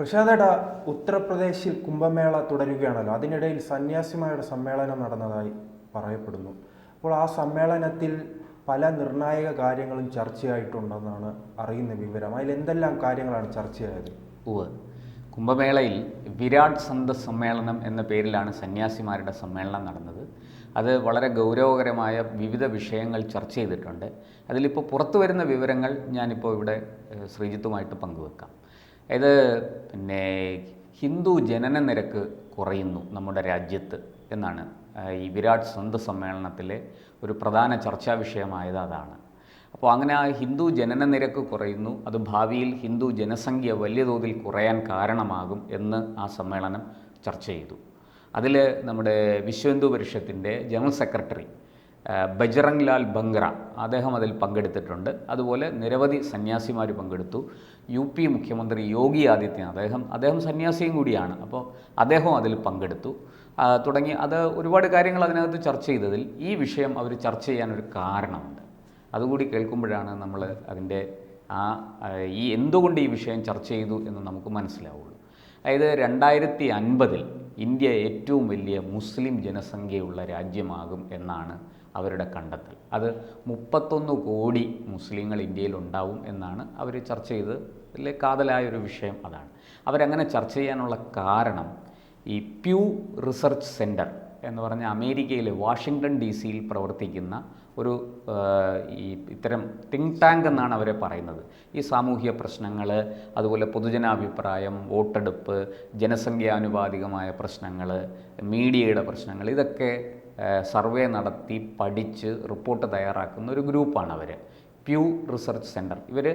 പ്രശാന്തേട ഉത്തർപ്രദേശിൽ കുംഭമേള തുടരുകയാണല്ലോ. അതിനിടയിൽ സന്യാസിമാരുടെ സമ്മേളനം നടന്നതായി പറയപ്പെടുന്നു. അപ്പോൾ ആ സമ്മേളനത്തിൽ പല നിർണായക കാര്യങ്ങളും ചർച്ചയായിട്ടുണ്ടെന്നാണ് അറിയുന്ന വിവരം. അതിൽ എന്തെല്ലാം കാര്യങ്ങളാണ് ചർച്ചയായത്? ഉവ് കുംഭമേളയിൽ വിരാട് സന്ത സമ്മേളനം എന്ന പേരിലാണ് സന്യാസിമാരുടെ സമ്മേളനം നടന്നത്. അത് വളരെ ഗൗരവകരമായ വിവിധ വിഷയങ്ങൾ ചർച്ച ചെയ്തിട്ടുണ്ട്. അതിലിപ്പോൾ പുറത്തു വരുന്ന വിവരങ്ങൾ ഞാനിപ്പോൾ ഇവിടെ ശ്രീജിത്തുമായിട്ട് പങ്കുവെക്കാം. അതായത് പിന്നെ ഹിന്ദു ജനന നിരക്ക് കുറയുന്നു നമ്മുടെ രാജ്യത്ത് എന്നാണ്. ഈ വിരാട് സന്ത് സമ്മേളനത്തിലെ ഒരു പ്രധാന ചർച്ചാ വിഷയമായത് അതാണ്. അപ്പോൾ അങ്ങനെ ആ ഹിന്ദു ജനന നിരക്ക് കുറയുന്നു അത് ഭാവിയിൽ ഹിന്ദു ജനസംഖ്യ വലിയ തോതിൽ കുറയാൻ കാരണമാകും എന്ന് ആ സമ്മേളനം ചർച്ച ചെയ്തു. അതിൽ നമ്മുടെ വിശ്വ ഹിന്ദു പരിഷത്തിന്റെ ജനറൽ സെക്രട്ടറി ബജ്റംഗ് ലാൽ ബംഗ്ര അദ്ദേഹം അതിൽ പങ്കെടുത്തിട്ടുണ്ട്. അതുപോലെ നിരവധി സന്യാസിമാർ പങ്കെടുത്തു. യു പി മുഖ്യമന്ത്രി യോഗി ആദിത്യനാഥ് അദ്ദേഹം അദ്ദേഹം സന്യാസിയും കൂടിയാണ്. അപ്പോൾ അദ്ദേഹം അതിൽ പങ്കെടുത്തു. തുടങ്ങി അത് ഒരുപാട് കാര്യങ്ങൾ അതിനകത്ത് ചർച്ച ചെയ്തതിൽ ഈ വിഷയം അവർ ചർച്ച ചെയ്യാനൊരു കാരണമുണ്ട്. അതുകൂടി കേൾക്കുമ്പോഴാണ് നമ്മൾ അതിന്റെ ആ ഈ എന്തുകൊണ്ട് ഈ വിഷയം ചർച്ച ചെയ്തു എന്ന് നമുക്ക് മനസ്സിലാവുള്ളൂ. അതായത് രണ്ടായിരത്തി അൻപതിൽ ഇന്ത്യ ഏറ്റവും വലിയ മുസ്ലിം ജനസംഖ്യയുള്ള രാജ്യമാകും എന്നാണ് അവരുടെ കണ്ടെത്തൽ. അത് മുപ്പത്തൊന്ന് കോടി മുസ്ലിങ്ങൾ ഇന്ത്യയിൽ ഉണ്ടാവും എന്നാണ് അവർ ചർച്ച ചെയ്ത് ഇതിലെ കാതലായ ഒരു വിഷയം അതാണ്. അവരങ്ങനെ ചർച്ച ചെയ്യാനുള്ള കാരണം ഈ പ്യൂ റിസർച്ച് സെന്റർ എന്ന് പറഞ്ഞ അമേരിക്കയിലെ വാഷിങ്ടൺ ഡി സിയിൽ പ്രവർത്തിക്കുന്ന ഒരു ഈ ഇത്തരം തിങ്ക് ടാങ്ക് എന്നാണ് അവരെ പറയുന്നത്. ഈ സാമൂഹ്യ പ്രശ്നങ്ങൾ അതുപോലെ പൊതുജനാഭിപ്രായം വോട്ടെടുപ്പ് ജനസംഖ്യാനുപാതികമായ പ്രശ്നങ്ങൾ മീഡിയയുടെ പ്രശ്നങ്ങൾ ഇതൊക്കെ സർവേ നടത്തി പഠിച്ച് റിപ്പോർട്ട് തയ്യാറാക്കുന്ന ഒരു ഗ്രൂപ്പാണ് അവർ പ്യൂ റിസർച്ച് സെന്റർ ഇവർ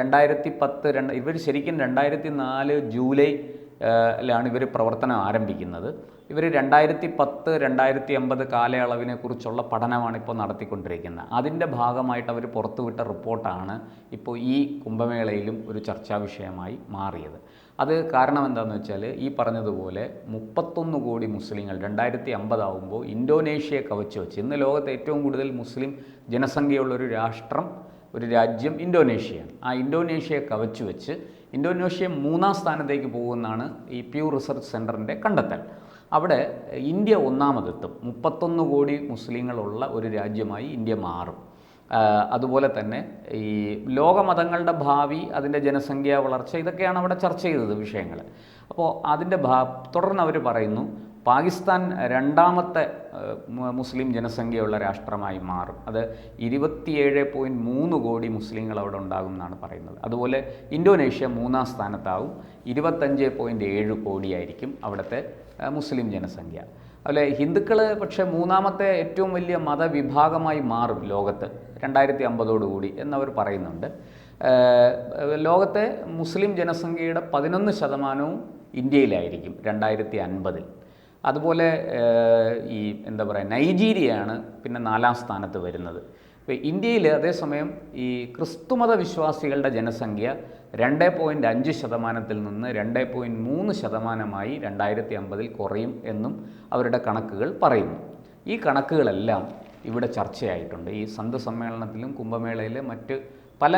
രണ്ടായിരത്തി പത്ത് രണ്ട് ഇവർ ശരിക്കും രണ്ടായിരത്തി നാല് ജൂലൈ ലാണ് ഇവർ പ്രവർത്തനം ആരംഭിക്കുന്നത്. ഇവർ രണ്ടായിരത്തി പത്ത് രണ്ടായിരത്തി അമ്പത് കാലയളവിനെ കുറിച്ചുള്ള പഠനമാണ് ഇപ്പോൾ നടത്തിക്കൊണ്ടിരിക്കുന്നത്. അതിന്റെ ഭാഗമായിട്ട് അവർ പുറത്തുവിട്ട റിപ്പോർട്ടാണ് ഇപ്പോൾ ഈ കുംഭമേളയിലും ഒരു ചർച്ചാ വിഷയമായി മാറിയത്. അത് കാരണം എന്താണെന്ന് വെച്ചാൽ ഈ പറഞ്ഞതുപോലെ മുപ്പത്തൊന്ന് കോടി മുസ്ലിങ്ങൾ രണ്ടായിരത്തി അമ്പതാവുമ്പോൾ ഇന്തോനേഷ്യയെ കവച്ചു വെച്ച് ഇന്ന് ലോകത്ത് ഏറ്റവും കൂടുതൽ മുസ്ലിം ജനസംഖ്യയുള്ള ഒരു രാഷ്ട്രം ഒരു രാജ്യം ഇന്തോനേഷ്യയാണ്. ആ ഇന്തോനേഷ്യയെ കവച്ചു വെച്ച് ഇന്തോനേഷ്യ മൂന്നാം സ്ഥാനത്തേക്ക് പോകുമെന്നാണ് ഈ പ്യൂ റിസർച്ച് സെന്ററിന്റെ കണ്ടെത്തൽ. അവിടെ ഇന്ത്യ ഒന്നാമതെത്തും. മുപ്പത്തൊന്ന് കോടി മുസ്ലിങ്ങളുള്ള ഒരു രാജ്യമായി ഇന്ത്യ മാറും. അതുപോലെ തന്നെ ഈ ലോകമതങ്ങളുടെ ഭാവി അതിന്റെ ജനസംഖ്യ വളർച്ച ഇതൊക്കെയാണ് അവിടെ ചർച്ച ചെയ്തത് വിഷയങ്ങൾ. അപ്പോൾ അതിന്റെ ഭാ തുടർന്ന് അവർ പറയുന്നു പാകിസ്ഥാൻ രണ്ടാമത്തെ മുസ്ലിം ജനസംഖ്യയുള്ള രാഷ്ട്രമായി മാറും. അത് ഇരുപത്തിയേഴ് പോയിന്റ് മൂന്ന് കോടി മുസ്ലിങ്ങൾ അവിടെ ഉണ്ടാകും എന്നാണ് പറയുന്നത്. അതുപോലെ ഇന്തോനേഷ്യ മൂന്നാം സ്ഥാനത്താവും. ഇരുപത്തഞ്ച് പോയിന്റ് ഏഴ് കോടിയായിരിക്കും അവിടുത്തെ മുസ്ലിം ജനസംഖ്യ. അതുപോലെ ഹിന്ദുക്കൾ പക്ഷേ മൂന്നാമത്തെ ഏറ്റവും വലിയ മതവിഭാഗമായി മാറും ലോകത്ത് രണ്ടായിരത്തി അമ്പതോടുകൂടി എന്നവർ പറയുന്നുണ്ട്. ലോകത്തെ മുസ്ലിം ജനസംഖ്യയുടെ പതിനൊന്ന് ശതമാനവും ഇന്ത്യയിലായിരിക്കും രണ്ടായിരത്തി അൻപതിൽ അതുപോലെ ഈ എന്താ പറയുക നൈജീരിയയാണ് പിന്നെ നാലാം സ്ഥാനത്ത് വരുന്നത്. ഇപ്പോൾ ഇന്ത്യയിൽ അതേസമയം ഈ ക്രിസ്തുമത വിശ്വാസികളുടെ ജനസംഖ്യ രണ്ട് പോയിന്റ് അഞ്ച് ശതമാനത്തിൽ നിന്ന് രണ്ട് പോയിന്റ് മൂന്ന് ശതമാനമായി രണ്ടായിരത്തി അമ്പതിൽ കുറയും എന്നും അവരുടെ കണക്കുകൾ പറയുന്നു. ഈ കണക്കുകളെല്ലാം ഇവിടെ ചർച്ചയായിട്ടുണ്ട്. ഈ സന്ത് സമ്മേളനത്തിലും കുംഭമേളയിലെ മറ്റ് പല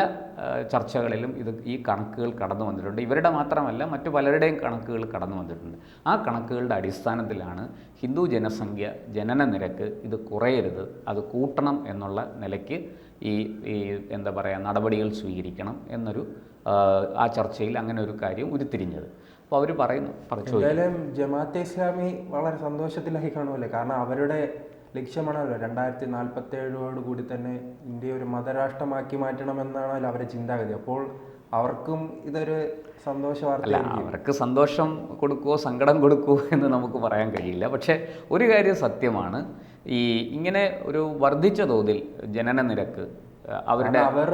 ചർച്ചകളിലും ഇത് ഈ കണക്കുകൾ കടന്നു വന്നിട്ടുണ്ട്. ഇവരുടെ മാത്രമല്ല മറ്റു പലരുടെയും കണക്കുകൾ കടന്നു വന്നിട്ടുണ്ട്. ആ കണക്കുകളുടെ അടിസ്ഥാനത്തിലാണ് ഹിന്ദു ജനസംഖ്യ ജനന നിരക്ക് ഇത് കുറയരുത് അത് കൂട്ടണം എന്നുള്ള നിലയ്ക്ക് ഈ ഈ എന്താ പറയുക നടപടികൾ സ്വീകരിക്കണം എന്നൊരു ആ, ചർച്ചയിൽ അങ്ങനെ ഒരു കാര്യം ഉരുത്തിരിഞ്ഞത്. അപ്പോൾ അവർ പറയുന്നു എന്തായാലും ജമാഅത്തെ ഇസ്ലാമി വളരെ സന്തോഷത്തിലായി കാണുമല്ലേ? കാരണം അവരുടെ ലക്ഷ്യമാണല്ലോ രണ്ടായിരത്തി നാൽപ്പത്തി ഏഴോട് കൂടി തന്നെ ഇന്ത്യ ഒരു മതരാഷ്ട്രമാക്കി മാറ്റണമെന്നാണല്ലോ അവരുടെ ചിന്താഗതി. അപ്പോൾ അവർക്കും ഇതൊരു സന്തോഷ അല്ല അവർക്ക് സന്തോഷം കൊടുക്കുവോ സങ്കടം കൊടുക്കുവോ എന്ന് നമുക്ക് പറയാൻ കഴിയില്ല. പക്ഷേ ഒരു കാര്യം സത്യമാണ്. ഈ ഇങ്ങനെ ഒരു വർദ്ധിച്ച തോതിൽ ജനന നിരക്ക് അവരുടെ അവർ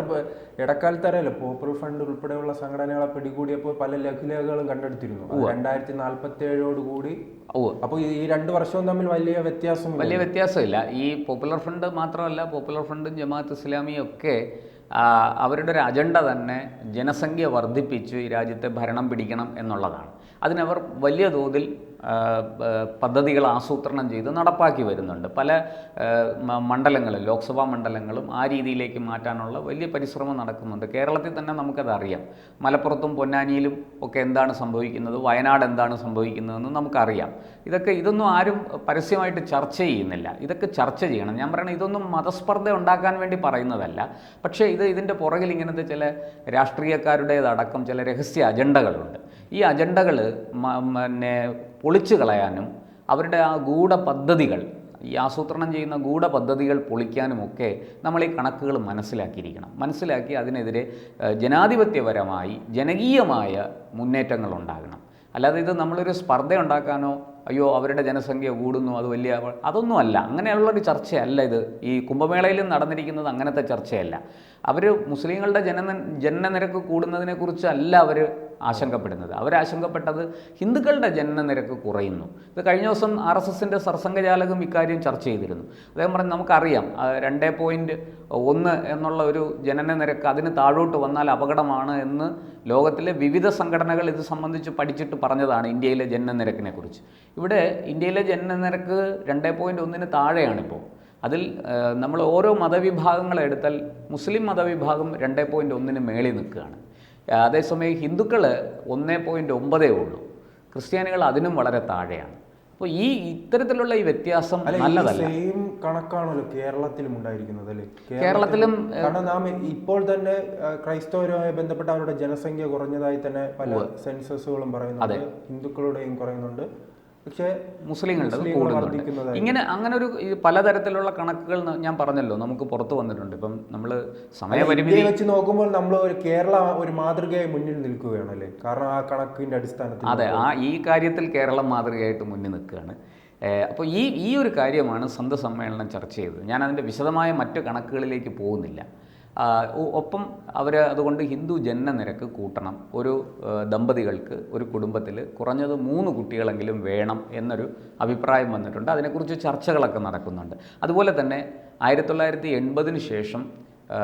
ഇടക്കാലത്ത് അറിയാലോ പോപ്പുലർ ഫണ്ട് ഉൾപ്പെടെയുള്ള സംഘടനകളെ പിടികൂടിയപ്പോൾ പല ലഘുലേഖകളും കണ്ടെടുത്തിരുന്നു. രണ്ടായിരത്തി നാൽപ്പത്തി ഏഴോട് കൂടി. ഓ അപ്പോൾ ഈ രണ്ട് വർഷവും തമ്മിൽ വലിയ വ്യത്യാസം വലിയ വ്യത്യാസമില്ല. ഈ പോപ്പുലർ ഫ്രണ്ട് മാത്രമല്ല പോപ്പുലർ ഫ്രണ്ടും ജമാഅത്ത് ഇസ്ലാമിയും ഒക്കെ അവരുടെ ഒരു അജണ്ട തന്നെ ജനസംഖ്യ വർദ്ധിപ്പിച്ച് ഈ രാജ്യത്തെ ഭരണം പിടിക്കണം എന്നുള്ളതാണ്. അതിനവർ വലിയ തോതിൽ പദ്ധതികൾ ആസൂത്രണം ചെയ്ത് നടപ്പാക്കി വരുന്നുണ്ട്. പല മണ്ഡലങ്ങളും ലോക്സഭാ മണ്ഡലങ്ങളും ആ രീതിയിലേക്ക് മാറ്റാനുള്ള വലിയ പരിശ്രമം നടക്കുന്നുണ്ട്. കേരളത്തിൽ തന്നെ നമുക്കത് അറിയാം മലപ്പുറത്തും പൊന്നാനിയിലും ഒക്കെ എന്താണ് സംഭവിക്കുന്നത്? വയനാട് എന്താണ് സംഭവിക്കുന്നതെന്ന് നമുക്കറിയാം. ഇതൊക്കെ ഇതൊന്നും ആരും പരസ്യമായിട്ട് ചർച്ച ചെയ്യുന്നില്ല. ഇതൊക്കെ ചർച്ച ചെയ്യണം. ഞാൻ പറയണത് ഇതൊന്നും മതസ്പർദ്ധ ഉണ്ടാക്കാൻ വേണ്ടി പറയുന്നതല്ല. പക്ഷേ ഇത് ഇതിന്റെ പുറകിൽ ഇങ്ങനത്തെ ചില രാഷ്ട്രീയക്കാരുടേതടക്കം ചില രഹസ്യ അജണ്ടകളുണ്ട്. ഈ അജണ്ടകൾ പിന്നെ പൊളിച്ചു കളയാനും അവരുടെ ആ ഗൂഢ പദ്ധതികൾ ഈ ആസൂത്രണം ചെയ്യുന്ന ഗൂഢ പദ്ധതികൾ പൊളിക്കാനുമൊക്കെ നമ്മൾ ഈ കണക്കുകൾ മനസ്സിലാക്കിയിരിക്കണം. മനസ്സിലാക്കി അതിനെതിരെ ജനാധിപത്യപരമായി ജനകീയമായ മുന്നേറ്റങ്ങൾ ഉണ്ടാകണം. അല്ലാതെ ഇത് നമ്മളൊരു സ്പർദ്ധ ഉണ്ടാക്കാനോ അയ്യോ അവരുടെ ജനസംഖ്യ കൂടുന്നു അത് വലിയ അതൊന്നും അല്ല അങ്ങനെയുള്ളൊരു ചർച്ചയല്ല ഇത്. ഈ കുംഭമേളയിലും നടന്നിരിക്കുന്നത് അങ്ങനത്തെ ചർച്ചയല്ല. അവർ മുസ്ലിങ്ങളുടെ ജനന ജനനനിരക്ക് കൂടുന്നതിനെക്കുറിച്ചല്ല അവർ ആശങ്കപ്പെടുന്നത്. അവരാശങ്കപ്പെട്ടത് ഹിന്ദുക്കളുടെ ജനനനിരക്ക് കുറയുന്നു. ഇത് കഴിഞ്ഞ ദിവസം ആർ എസ് എസിന്റെ സർസംഘചാലകം ഇക്കാര്യം ചർച്ച ചെയ്തിരുന്നു. അദ്ദേഹം പറഞ്ഞു നമുക്കറിയാം രണ്ട് പോയിന്റ് ഒന്ന് എന്നുള്ള ഒരു ജനന നിരക്ക് അതിന് താഴോട്ട് വന്നാൽ അപകടമാണ് എന്ന് ലോകത്തിലെ വിവിധ സംഘടനകൾ ഇത് സംബന്ധിച്ച് പഠിച്ചിട്ട് പറഞ്ഞതാണ് ഇന്ത്യയിലെ ജനന കുറിച്ച് ഇവിടെ ഇന്ത്യയിലെ ജനന നിരക്ക് രണ്ട് പോയിന്റ് ഒന്നിന് താഴെയാണിപ്പോൾ അതിൽ നമ്മൾ ഓരോ മതവിഭാഗങ്ങളെടുത്താൽ മുസ്ലിം മതവിഭാഗം രണ്ട് പോയിന്റ് ഒന്നിന് മേളിൽ നിൽക്കുകയാണ്. അതേസമയം ഹിന്ദുക്കൾ ഒന്നേ പോയിന്റ് ഒമ്പതേ ഉള്ളൂ. ക്രിസ്ത്യാനികൾ അതിനും വളരെ താഴെയാണ്. അപ്പോൾ ഈ ഇത്തരത്തിലുള്ള ഈ വ്യത്യാസം നല്ലതല്ല. സെയിം കണക്കാണല്ലോ കേരളത്തിലും ഉണ്ടായിരിക്കുന്നത് അല്ലേ? കേരളത്തിലും, കാരണം നാം ഇപ്പോൾ തന്നെ ക്രൈസ്തവരുമായി ബന്ധപ്പെട്ട അവരുടെ ജനസംഖ്യ കുറഞ്ഞതായി തന്നെ പല സെൻസസുകളും പറയുന്നുണ്ട് ഹിന്ദുക്കളുടെയും കുറയുന്നുണ്ട്. പക്ഷേ മുസ്ലിങ്ങളുടെ മുസ്ലിങ്ങൾ കൂടുന്നുണ്ട് വർദ്ധിക്കുന്നതായി. ഇങ്ങനെ അങ്ങനെ ഒരു പലതരത്തിലുള്ള കണക്കുകൾ ഞാൻ പറഞ്ഞല്ലോ നമുക്ക് പുറത്തു വന്നിട്ടുണ്ട്. ഇപ്പം നമ്മൾ സമയപരിമിതി വെച്ച് നോക്കുമ്പോൾ നമ്മൾ ഒരു കേരള ഒരു മാതൃകയായി മുന്നിൽ നിൽക്കുകയാണ് അല്ലേ കാരണം ആ കണക്കിന്റെ അടിസ്ഥാനത്തിൽ അതെ ആ ഈ കാര്യത്തിൽ കേരളം മാതൃകയായിട്ട് മുന്നിൽ നിൽക്കുകയാണ്. അപ്പോൾ ഈ ഈ ഒരു കാര്യമാണ് സന്ത സമ്മേളനം ചർച്ച ചെയ്തത്. ഞാൻ അതിന്റെ വിശദമായ മറ്റു കണക്കുകളിലേക്ക് പോകുന്നില്ല. ഒപ്പം അവർ അതുകൊണ്ട് ഹിന്ദു ജനന നിരക്ക് കൂട്ടണം. ഒരു ദമ്പതികൾക്ക് ഒരു കുടുംബത്തിൽ കുറഞ്ഞത് മൂന്ന് കുട്ടികളെങ്കിലും വേണം എന്നൊരു അഭിപ്രായം വന്നിട്ടുണ്ട്. അതിനെക്കുറിച്ച് ചർച്ചകളൊക്കെ നടക്കുന്നുണ്ട്. അതുപോലെ തന്നെ ആയിരത്തി തൊള്ളായിരത്തി എൺപതിന് ശേഷം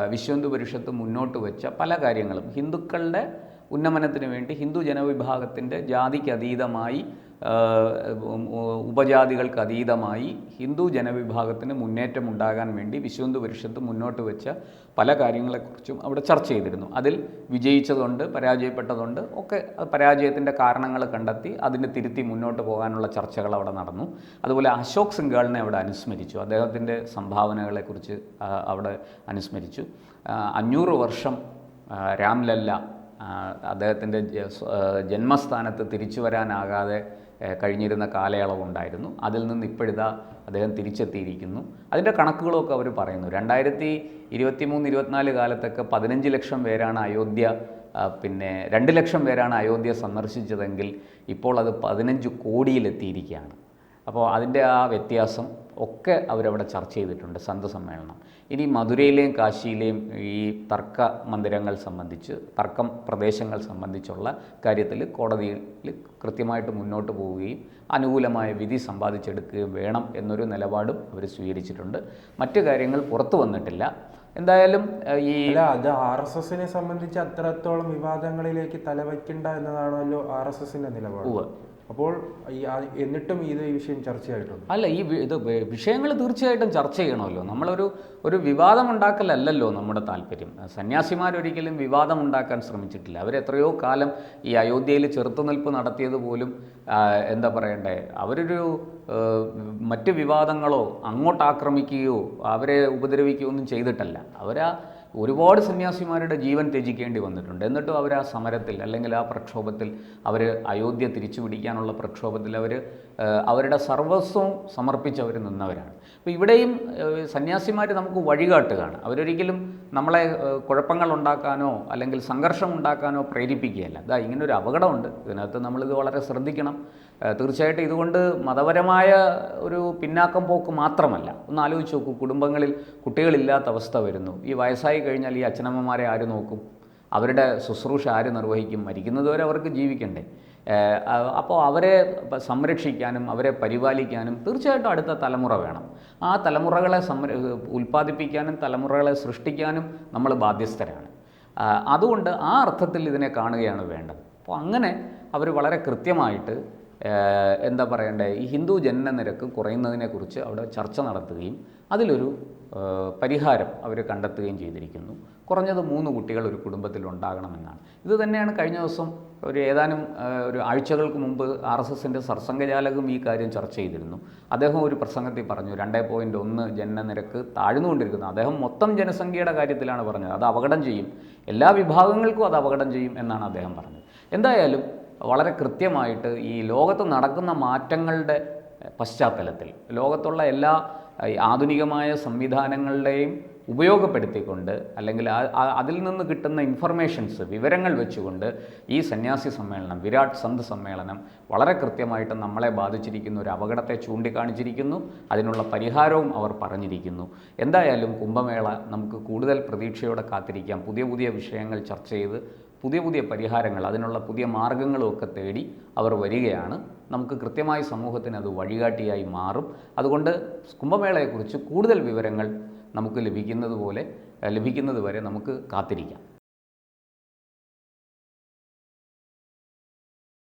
വിശ്വന്തു പരിഷത്ത് മുന്നോട്ട് വെച്ച പല കാര്യങ്ങളും ഹിന്ദുക്കളുടെ ഉന്നമനത്തിന് വേണ്ടി ഹിന്ദു ജനവിഭാഗത്തിന്റെ ജാതിക്ക് അതീതമായി ഉപജാതികൾക്ക് അതീതമായി ഹിന്ദു ജനവിഭാഗത്തിന് മുന്നേറ്റം ഉണ്ടാകാൻ വേണ്ടി വിശ്വഹിന്ദു പരിഷത്ത് മുന്നോട്ട് വെച്ച പല കാര്യങ്ങളെക്കുറിച്ചും അവിടെ ചർച്ച ചെയ്തിരുന്നു. അതിൽ വിജയിച്ചതുണ്ട് പരാജയപ്പെട്ടതുണ്ട് ഒക്കെ പരാജയത്തിന്റെ കാരണങ്ങൾ കണ്ടെത്തി അതിനെ തിരുത്തി മുന്നോട്ട് പോകാനുള്ള ചർച്ചകൾ അവിടെ നടന്നു. അതുപോലെ അശോക് സിംഗാളിനെ അവിടെ അനുസ്മരിച്ചു അദ്ദേഹത്തിന്റെ സംഭാവനകളെക്കുറിച്ച് അവിടെ അനുസ്മരിച്ചു. അഞ്ഞൂറ് വർഷം രാംലല്ല അദ്ദേഹത്തിന്റെ ജന്മസ്ഥാനത്ത് തിരിച്ചു വരാനാകാതെ കഴിഞ്ഞിരുന്ന കാലയളവുണ്ടായിരുന്നു. അതിൽ നിന്ന് ഇപ്പോഴിതാ അദ്ദേഹം തിരിച്ചെത്തിയിരിക്കുന്നു. അതിന്റെ കണക്കുകളൊക്കെ അവർ പറയുന്നു. രണ്ടായിരത്തി ഇരുപത്തി മൂന്ന് ഇരുപത്തിനാല് കാലത്തൊക്കെ പതിനഞ്ച് ലക്ഷം പേരാണ് അയോധ്യ പിന്നെ രണ്ട് ലക്ഷം പേരാണ് അയോധ്യ സന്ദർശിച്ചതെങ്കിൽ ഇപ്പോൾ അത് പതിനഞ്ച് കോടിയിലെത്തിയിരിക്കുകയാണ്. അപ്പോൾ അതിന്റെ ആ വ്യത്യാസം ഒക്കെ അവരവിടെ ചർച്ച ചെയ്തിട്ടുണ്ട് സന്ത സമ്മേളനം ഇനി മധുരയിലെയും കാശിയിലെയും ഈ തർക്ക മന്ദിരങ്ങൾ സംബന്ധിച്ച് തർക്കം പ്രദേശങ്ങൾ സംബന്ധിച്ചുള്ള കാര്യത്തിൽ കോടതിയിൽ കൃത്യമായിട്ട് മുന്നോട്ട് പോവുകയും അനുകൂലമായ വിധി സമ്പാദിച്ചെടുക്കുകയും വേണം എന്നൊരു നിലപാടും അവർ സ്വീകരിച്ചിട്ടുണ്ട്. മറ്റു കാര്യങ്ങൾ പുറത്തു വന്നിട്ടില്ല. എന്തായാലും ഈ അത് ആർ എസ് എസിനെ സംബന്ധിച്ച് അത്രത്തോളം വിവാദങ്ങളിലേക്ക് തലവയ്ക്കണ്ട എന്നതാണല്ലോ ആർ എസ് എസിന്റെ നിലപാട്. അപ്പോൾ ഈ എന്നിട്ടും ഇത് ഈ വിഷയം ചർച്ചയായിട്ടുണ്ട്. അല്ല ഈ ഇത് വിഷയങ്ങൾ തീർച്ചയായിട്ടും ചർച്ച ചെയ്യണമല്ലോ. നമ്മളൊരു ഒരു വിവാദം ഉണ്ടാക്കലല്ലല്ലോ നമ്മുടെ താല്പര്യം. സന്യാസിമാരൊരിക്കലും വിവാദമുണ്ടാക്കാൻ ശ്രമിച്ചിട്ടില്ല. അവരെത്രയോ കാലം ഈ അയോധ്യയിൽ ചെറുത്തുനിൽപ്പ് നടത്തിയത് പോലും എന്താ പറയണ്ടേ അവരൊരു മറ്റ് വിവാദങ്ങളോ അങ്ങോട്ട് ആക്രമിക്കുകയോ അവരെ ഉപദ്രവിക്കുകയോ ഒന്നും ചെയ്തിട്ടല്ല. അവരാ ഒരുപാട് സന്യാസിമാരുടെ ജീവൻ ത്യജിക്കേണ്ടി വന്നിട്ടുണ്ട്. എന്നിട്ടും അവർ ആ സമരത്തിൽ അല്ലെങ്കിൽ ആ പ്രക്ഷോഭത്തിൽ അവർ അയോധ്യ തിരിച്ചു പിടിക്കാനുള്ള പ്രക്ഷോഭത്തിൽ അവർ അവരുടെ സർവസ്വവും സമർപ്പിച്ച് അവർ നിന്നവരാണ്. അപ്പോൾ ഇവിടെയും സന്യാസിമാർ നമുക്ക് വഴികാട്ടുകയാണ്. അവരൊരിക്കലും നമ്മളെ കുഴപ്പങ്ങൾ ഉണ്ടാക്കാനോ അല്ലെങ്കിൽ സംഘർഷം ഉണ്ടാക്കാനോ പ്രേരിപ്പിക്കുകയല്ല. ഇതാ ഇങ്ങനൊരു അപകടമുണ്ട്. ഇതിനകത്ത് നമ്മളിത് വളരെ ശ്രദ്ധിക്കണം. തീർച്ചയായിട്ടും ഇതുകൊണ്ട് മതപരമായ ഒരു പിന്നാക്കം പോക്ക് മാത്രമല്ല. ഒന്ന് ആലോചിച്ച് നോക്കൂ. കുടുംബങ്ങളിൽ കുട്ടികളില്ലാത്ത അവസ്ഥ വരുന്നു. ഈ വയസ്സായി കഴിഞ്ഞാൽ ഈ അച്ഛനമ്മമാരെ ആര് നോക്കും? അവരുടെ ശുശ്രൂഷ ആര് നിർവഹിക്കും? മരിക്കുന്നതുവരെ അവർക്ക് ജീവിക്കണ്ടേ? അപ്പോൾ അവരെ സംരക്ഷിക്കാനും അവരെ പരിപാലിക്കാനും തീർച്ചയായിട്ടും അടുത്ത തലമുറ വേണം. ആ തലമുറകളെ സംര ഉൽപ്പാദിപ്പിക്കാനും തലമുറകളെ സൃഷ്ടിക്കാനും നമ്മൾ ബാധ്യസ്ഥരാണ്. അതുകൊണ്ട് ആ അർത്ഥത്തിൽ ഇതിനെ കാണുകയാണ് വേണ്ടത്. അപ്പോൾ അങ്ങനെ അവർ വളരെ കൃത്യമായിട്ട് എന്താ പറയണ്ടേ ഈ ഹിന്ദു ജനന നിരക്ക് കുറയുന്നതിനെക്കുറിച്ച് അവിടെ ചർച്ച നടത്തുകയും അതിലൊരു പരിഹാരം അവർ കണ്ടെത്തുകയും ചെയ്തിരിക്കുന്നു. കുറഞ്ഞത് മൂന്ന് കുട്ടികൾ ഒരു കുടുംബത്തിൽ ഉണ്ടാകണമെന്നാണ്. ഇത് തന്നെയാണ് കഴിഞ്ഞ ദിവസം ഒരു ഏതാനും ഒരു ആഴ്ചകൾക്ക് മുമ്പ് ആർ എസ് എസിന്റെ സർസംഘചാലകം ഈ കാര്യം ചർച്ച ചെയ്തിരുന്നു. അദ്ദേഹം ഒരു പ്രസംഗത്തിൽ പറഞ്ഞു രണ്ടേ പോയിന്റ് ഒന്ന് ജനനനിരക്ക് താഴ്ന്നുകൊണ്ടിരിക്കുന്നു. അദ്ദേഹം മൊത്തം ജനസംഖ്യയുടെ കാര്യത്തിലാണ് പറഞ്ഞത്. അത് അപകടം ചെയ്യും. എല്ലാ വിഭാഗങ്ങൾക്കും അത് അപകടം ചെയ്യും എന്നാണ് അദ്ദേഹം പറഞ്ഞത്. എന്തായാലും വളരെ കൃത്യമായിട്ട് ഈ ലോകത്ത് നടക്കുന്ന മാറ്റങ്ങളുടെ പശ്ചാത്തലത്തിൽ ലോകത്തുള്ള എല്ലാ ആധുനികമായ സംവിധാനങ്ങളുടെയും ഉപയോഗപ്പെടുത്തിക്കൊണ്ട് അല്ലെങ്കിൽ അതിൽ നിന്ന് കിട്ടുന്ന ഇൻഫർമേഷൻസ് വിവരങ്ങൾ വെച്ചുകൊണ്ട് ഈ സന്യാസി സമ്മേളനം വിരാട് സന്ത് സമ്മേളനം വളരെ കൃത്യമായിട്ട് നമ്മളെ ബാധിച്ചിരിക്കുന്ന ഒരു അപകടത്തെ ചൂണ്ടിക്കാണിച്ചിരിക്കുന്നു അതിനുള്ള പരിഹാരവും അവർ പറഞ്ഞിരിക്കുന്നു. എന്തായാലും കുംഭമേള നമുക്ക് കൂടുതൽ പ്രതീക്ഷയോടെ കാത്തിരിക്കാം. പുതിയ പുതിയ വിഷയങ്ങൾ ചർച്ച ചെയ്ത് പുതിയ പുതിയ പരിഹാരങ്ങൾ അതിനുള്ള പുതിയ മാർഗങ്ങളും ഒക്കെ തേടി അവർ വരികയാണ്. നമുക്ക് കൃത്യമായി സമൂഹത്തിന് അത് വഴികാട്ടിയായി മാറും. അതുകൊണ്ട് കുംഭമേളയെക്കുറിച്ച് കൂടുതൽ വിവരങ്ങൾ നമുക്ക് ലഭിക്കുന്നത് പോലെ ലഭിക്കുന്നത് വരെ നമുക്ക് കാത്തിരിക്കാം.